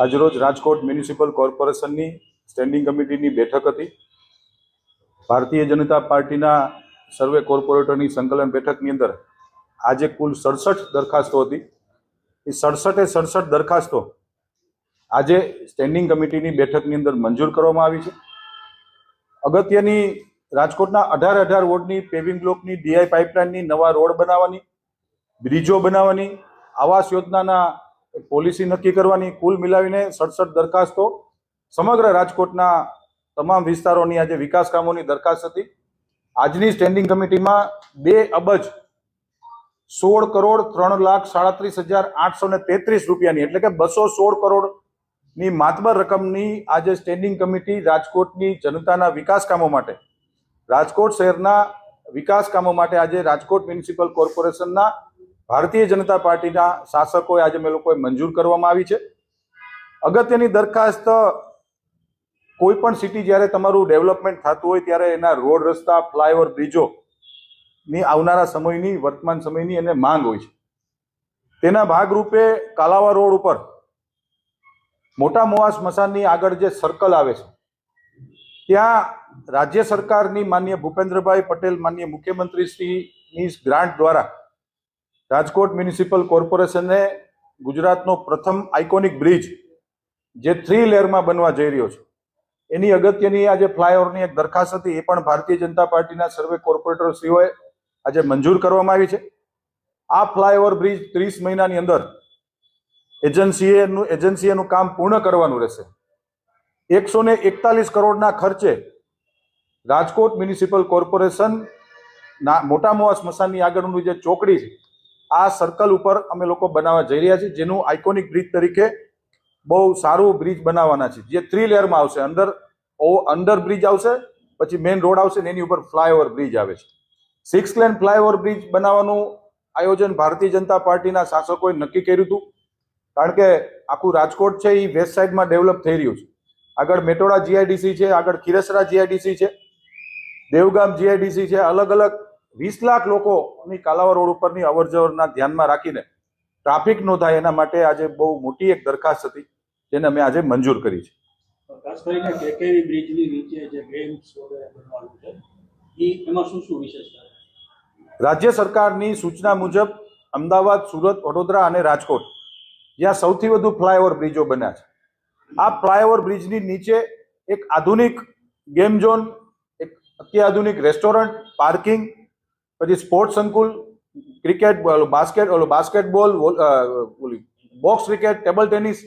આજરોજ રાજકોટ મ્યુનિસિપલ કોર્પોરેશનની સ્ટેન્ડિંગ કમિટીની બેઠક હતી. ભારતીય જનતા પાર્ટીના સર્વે કોર્પોરેટરની સંકલન બેઠકની અંદર આજે કુલ સડસઠ દરખાસ્તો હતી. એ સડસઠે સડસઠ દરખાસ્તો આજે સ્ટેન્ડિંગ કમિટીની બેઠકની અંદર મંજૂર કરવામાં આવી છે. અગત્યની રાજકોટના અઢાર અઢાર વોર્ડની પેવિંગ બ્લોકની ડીઆઈ પાઇપલાઇનની નવા રોડ બનાવવાની, બ્રિજો બનાવવાની, આવાસ યોજનાના પોલિસી નક્કી કરવાની, કુલ મિલાવીને સડસઠ દરખાસ્તો. સમગ્ર રાજકોટના તમામ વિસ્તારોની આજે વિકાસ કામોની દરખાસ્ત હતી. આજની સ્ટેન્ડિંગ કમિટીમાં બે અબજ સોળ કરોડ ત્રણ લાખ સાડત્રીસ હજાર આઠસો ને તેત્રીસ રૂપિયાની, એટલે કે બસો સોળ કરોડની માતબર રકમની આજે સ્ટેન્ડિંગ કમિટી રાજકોટની જનતાના વિકાસ કામો માટે, રાજકોટ શહેરના વિકાસ કામો માટે આજે રાજકોટ મ્યુનિસિપલ કોર્પોરેશનના ભારતીય જનતા પાર્ટીના શાસકોએ આજે મેં લોકોએ મંજૂર કરવામાં આવી છે. અગત્યની દરખાસ્ત, કોઈ પણ સિટી જ્યારે તમારું ડેવલપમેન્ટ થતું હોય ત્યારે એના રોડ રસ્તા, ફ્લાયઓવર, બ્રિજો ની આવનારા સમયની, વર્તમાન સમયની એને માંગ હોય છે. તેના ભાગરૂપે કાલાવા રોડ ઉપર મોટા મોવા સ્મશાનની આગળ જે સર્કલ આવે છે, ત્યાં રાજ્ય સરકારની માન્ય ભૂપેન્દ્રભાઈ પટેલ, માન્ય મુખ્યમંત્રી શ્રીની ગ્રાન્ટ દ્વારા રાજકોટ મ્યુનિસિપલ કોર્પોરેશને ગુજરાતનો પ્રથમ આઇકોનિક બ્રિજ જે થ્રી લેયરમાં બનવા જઈ રહ્યો છે. એની અગત્યની આજે ફ્લાયઓવરની એક દરખાસ્ત હતી એ પણ ભારતીય જનતા પાર્ટીના સર્વે કોર્પોરેટર શ્રીઓએ આજે મંજૂર કરવામાં આવી છે. આ ફ્લાયઓવર બ્રિજ ત્રીસ મહિનાની અંદર એજન્સીએનું એજન્સીએનું કામ પૂર્ણ કરવાનું રહેશે. એકસો ને એકતાલીસ કરોડના ખર્ચે રાજકોટ મ્યુનિસિપલ કોર્પોરેશન ના મોટા મોવા સ્મશાનની આગળનું જે ચોકડી છે આ સર્કલ ઉપર અમે લોકો બનાવવા જઈ રહ્યા છીએ, જેનું આઇકોનિક બ્રિજ તરીકે બહુ સારું બ્રિજ બનાવવાના છે. જે થ્રી લેયરમાં આવશે. અંદર અંડર બ્રિજ આવશે, પછી મેઇન રોડ આવશે, ને એની ઉપર ફ્લાયઓવર બ્રિજ આવે છે. સિક્સ લેન ફ્લાયઓવર બ્રિજ બનાવવાનું આયોજન ભારતીય જનતા પાર્ટીના શાસકોએ નક્કી કર્યું હતું. કારણ કે આખું રાજકોટ છે, એ વેસ્ટ સાઇડમાં ડેવલપ થઈ રહ્યું છે. આગળ મેટોડા જીઆઈડીસી છે, આગળ ખીરસરા જીઆઈડીસી છે, દેવગામ જીઆઈડીસી છે, અલગ અલગ વીસ લાખ લોકોની કાલાવા રોડ ઉપરની અવર જવરના ધ્યાનમાં રાખીને ટ્રાફિક નોંધાય થાય એના માટે આજે બહુ મોટી એક દરખાસ્ત હતી જેને અમે આજે મંજૂર કરી છે ખાસ કરીને કેકેવી બ્રિજની નીચે જે ગેમ્સ વગેરે બનવાનું છે એ એમાં શું શું વિશેષતા છે? રાજ્ય સરકારની સૂચના મુજબ અમદાવાદ સુરત વડોદરા અને રાજકોટ જ્યાં સૌથી વધુ ફ્લાયઓવર બ્રિજો બન્યા છે આ ફ્લાયઓવર બ્રિજની નીચે એક આધુનિક ગેમ ઝોન એક અત્યાધુનિક રેસ્ટોરન્ટ પાર્કિંગ પછી સ્પોર્ટ્સ સંકુલ cricket basket basketball box cricket table tennis